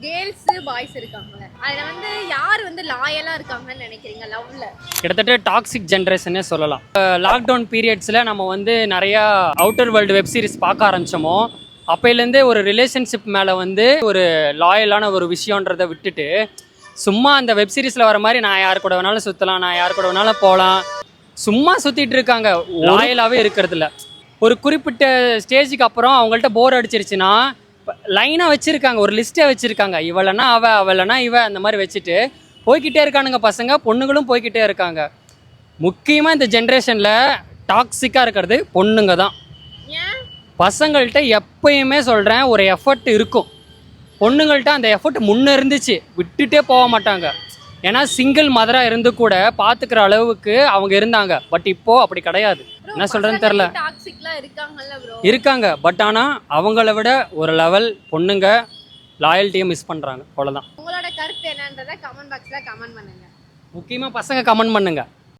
Girls boys இருக்காங்கல்ல அதுல வந்து யார் வந்து லாயலா இருக்காங்கன்னு நினைக்கிறீங்க லவ்ல? கிட்டத்தட்ட டாக்ஸிக் ஜென்ரேஷனே சொல்லலாம். லாக்டவுன் பீரியட்ஸில் நம்ம வந்து நிறையா அவுட்டர் வேர்ல்டு வெப் சீரிஸ் பார்க்க ஆரம்பிச்சோமோ அப்போலேருந்தே ஒரு ரிலேஷன்ஷிப் மேலே வந்து ஒரு லாயலான ஒரு விஷயன்றதை விட்டுட்டு சும்மா அந்த வெப் சீரிஸில் வர மாதிரி நான் யார் கூட வேணாலும் சுற்றலாம் நான் யார் கூட வேணாலும் போகலாம். சும்மா சுற்றிட்டு இருக்காங்க. லாயலாகவே இருக்கிறது இல்ல. ஒரு குறிப்பிட்ட ஸ்டேஜுக்கு அப்புறம் அவங்கள்ட்ட போர் அடிச்சிருச்சுன்னா லைனாக வச்சுருக்காங்க ஒரு லிஸ்ட்டே வச்சுருக்காங்க. இவளனா அவ அவளனா இவ அந்த மாதிரி வச்சுட்டு போய்க்கிட்டே இருக்கானுங்க பசங்க பொண்ணுங்களும் போய்க்கிட்டே இருக்காங்க. முக்கியமாக இந்த ஜென்ரேஷனில் டாக்ஸிக்காக இருக்கிறது பொண்ணுங்க தான். பசங்கள்கிட்ட எப்பயுமே சொல்கிறேன் ஒரு எஃபர்ட் இருக்கும். பொண்ணுங்கள்ட்ட அந்த எஃபர்ட் முன்ன இருந்துச்சு விட்டுட்டே போக மாட்டாங்க. ஏன்னா சிங்கிள் மதராக இருந்து கூட பார்த்துக்கிற அளவுக்கு அவங்க இருந்தாங்க. பட் இப்போ அப்படி கிடையாது. என்ன சொல்கிறேன்னு தெரில இருக்காங்க. பட் ஆனால் அவங்கள விட ஒரு லெவல் பொண்ணுங்க லாயல்ட்டியை மிஸ் பண்ணுறாங்க அவ்வளோதான் உங்களோட கருத்து என்னன்றதை கமெண்ட் பாக்ஸ்ல கமெண்ட் பண்ணுங்க. முக்கியமாக பசங்க கமெண்ட் பண்ணுங்க.